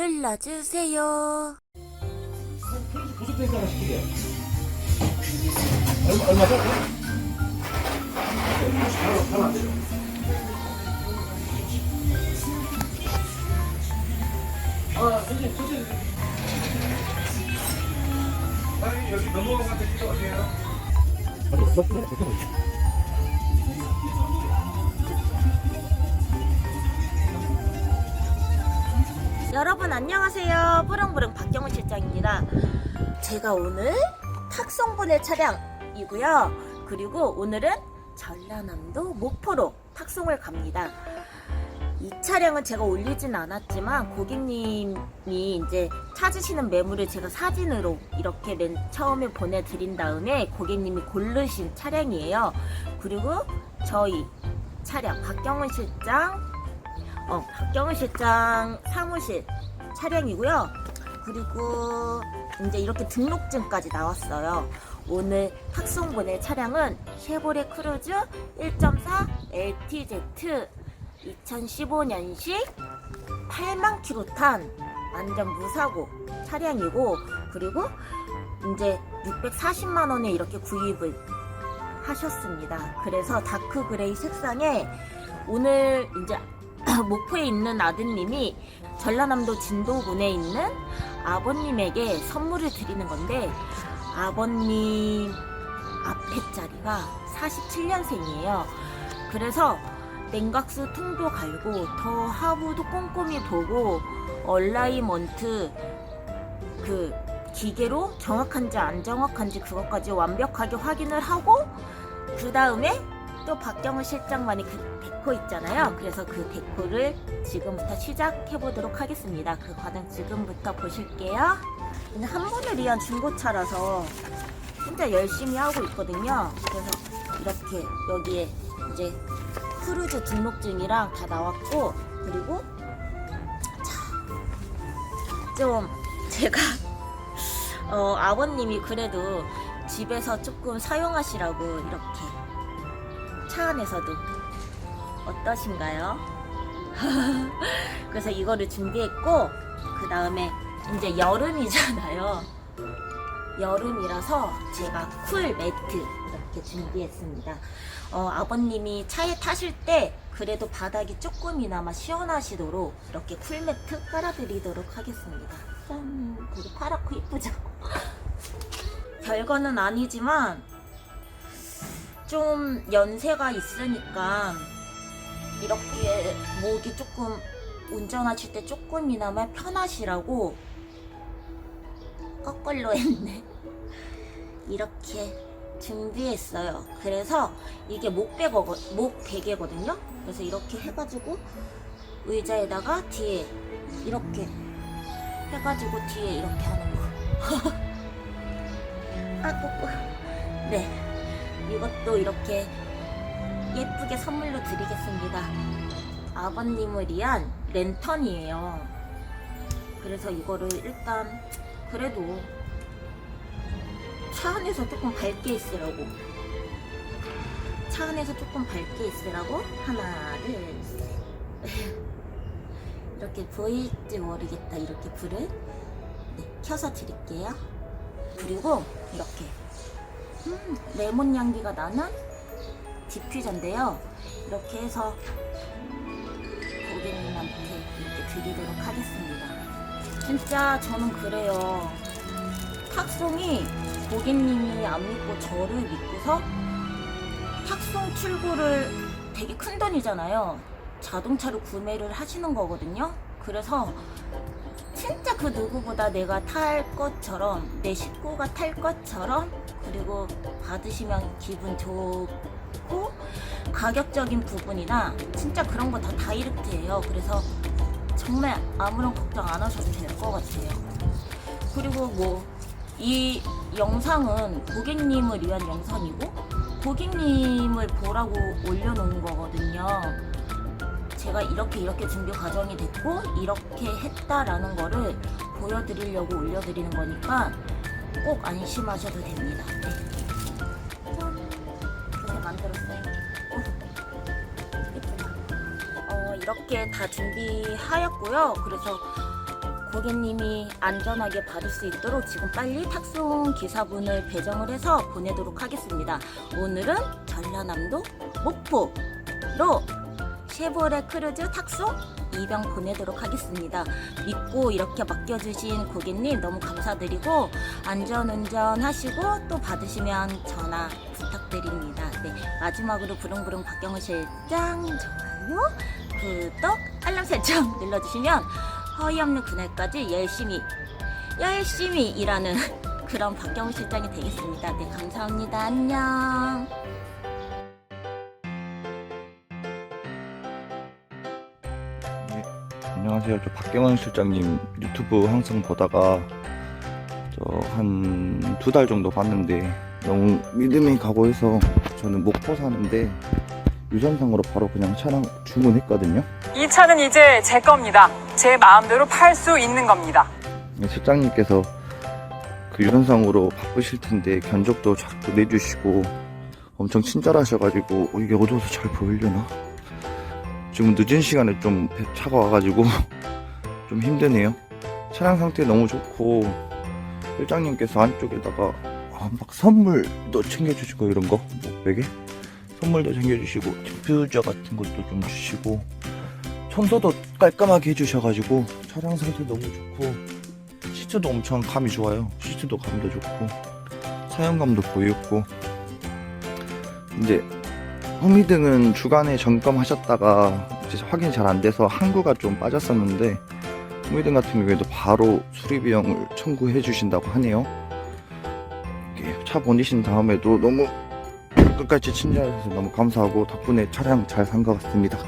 눌러주세요. 아 선생님 선생님. 아니 여기 넘어간 것 같은데 이거 어디에요? 여러분 안녕하세요. 뿌릉뿌릉 박경훈 실장입니다. 제가 오늘 탁송 보낼 차량이고요. 그리고 오늘은 전라남도 목포로 탁송을 갑니다. 이 차량은 제가 올리진 않았지만 고객님이 이제 찾으시는 매물을 제가 사진으로 이렇게 맨 처음에 보내드린 다음에 고객님이 고르신 차량이에요. 그리고 저희 차량 박경훈 실장 어, 박경은 실장 사무실 차량이고요. 그리고 이제 이렇게 등록증까지 나왔어요. 오늘 탁송 보낼 차량은 쉐보레 크루즈 1.4 LTZ 2015년식 8만 킬로 탄 완전 무사고 차량이고 그리고 이제 640만 원에 이렇게 구입을 하셨습니다. 그래서 다크 그레이 색상에 오늘 이제 목포에 있는 아드님이 전라남도 진도군에 있는 아버님에게 선물을 드리는 건데 아버님 앞에 자리가 47년생이에요. 그래서 냉각수 통도 갈고 더 하부도 꼼꼼히 보고 얼라이먼트 그 기계로 정확한지 안 정확한지 그것까지 완벽하게 확인을 하고 그 다음에 또 박경훈 실장만의 그 데코 있잖아요. 그래서 그 데코를 지금부터 시작해 보도록 하겠습니다. 그 과정 지금부터 보실게요. 한 번을 위한 중고차라서 진짜 열심히 하고 있거든요. 그래서 이렇게 여기에 이제 크루즈 등록증이랑 다 나왔고 그리고 좀 제가 어, 아버님이 그래도 집에서 조금 사용하시라고 이렇게 차 안에서도 어떠신가요? 그래서 이거를 준비했고 그 다음에 이제 여름이잖아요. 여름이라서 제가 쿨 매트 이렇게 준비했습니다. 어, 아버님이 차에 타실 때 그래도 바닥이 조금이나마 시원하시도록 이렇게 쿨 매트 깔아드리도록 하겠습니다. 짠, 되게 파랗고 이쁘죠? 별거는 아니지만 좀 연세가 있으니까 이렇게 목이 조금 운전하실 때 조금이나마 편하시라고 거꾸로 했네. 이렇게 준비했어요. 그래서 이게 목베거, 목베개거든요. 그래서 이렇게 해가지고 의자에다가 뒤에 이렇게 해가지고 뒤에 이렇게 하는 거. 아, 꼬꼬. 네. 이것도 이렇게 예쁘게 선물로 드리겠습니다. 아버님을 위한 랜턴이에요. 그래서 이거를 일단 그래도 차 안에서 조금 밝게 있으라고 차 안에서 조금 밝게 있으라고 하나 둘셋 이렇게 보일지 모르겠다 이렇게 불을 네, 켜서 드릴게요 그리고 이렇게 음, 레몬 향기가 나는 디퓨저인데요 이렇게 해서 고객님한테 이렇게 드리도록 하겠습니다 진짜 저는 그래요 탁송이 고객님이 안 믿고 저를 믿고서 탁송 출고를 되게 큰 돈이잖아요. 자동차를 구매를 하시는 거거든요. 그래서 진짜 그 누구보다 내가 탈 것처럼 내 식구가 탈 것처럼 그리고 받으시면 기분 좋고 가격적인 부분이나 진짜 그런 거 다 다이렉트예요. 그래서 정말 아무런 걱정 안 하셔도 될 것 같아요. 그리고 뭐 이 영상은 고객님을 위한 영상이고 고객님을 보라고 올려놓은 거거든요. 제가 이렇게 이렇게 준비 과정이 됐고 이렇게 했다라는 거를 보여드리려고 올려드리는 거니까 꼭 안심하셔도 됩니다. 네. 짠. 이렇게 만들었어요. 어, 이렇게 다 준비하였고요. 그래서 고객님이 안전하게 받을 수 있도록 지금 빨리 탁송 기사분을 배정을 해서 보내도록 하겠습니다. 오늘은 전라남도 목포로 쉐보레 크루즈 탁송 입양 보내도록 하겠습니다. 믿고 이렇게 맡겨주신 고객님 너무 감사드리고 안전운전 하시고 또 받으시면 전화 부탁드립니다. 네, 마지막으로 부릉부릉 박경호 실장 좋아요, 구독, 알람 설정 눌러주시면 허위 없는 그날까지 열심히 열심히 일하는 그런 박경호 실장이 되겠습니다. 네, 감사합니다. 안녕. 안녕하세요. 저 박경원 실장님 유튜브 항상 보다가 저 한 두 달 정도 봤는데 너무 믿음이 가고 해서 저는 목포 사는데 유선상으로 바로 그냥 차량 주문했거든요. 이 차는 이제 제 겁니다. 제 마음대로 팔 수 있는 겁니다. 실장님께서 그 유선상으로 바쁘실 텐데 견적도 자꾸 내주시고 엄청 친절하셔가지고 어, 이게 어두워서 잘 보이려나? 지금 늦은 시간에 좀 차가 와가지고 좀 힘드네요. 차량 상태 너무 좋고 실장님께서 안쪽에다가 아, 막 선물도 챙겨주시고 이런 거, 뭐 베개 선물도 챙겨주시고 디퓨저 같은 것도 좀 주시고 청소도 깔끔하게 해주셔가지고 차량 상태 너무 좋고 시트도 엄청 감이 좋아요. 시트도 감도 좋고 사용감도 보였고 이제 후미등은 주간에 점검하셨다가 확인이 잘 안 돼서 항구가 좀 빠졌었는데 후미등 같은 경우에도 바로 수리 비용을 청구해 주신다고 하네요. 차 보내신 다음에도 너무 끝까지 친절해서 너무 감사하고 덕분에 차량 잘 산 것 같습니다.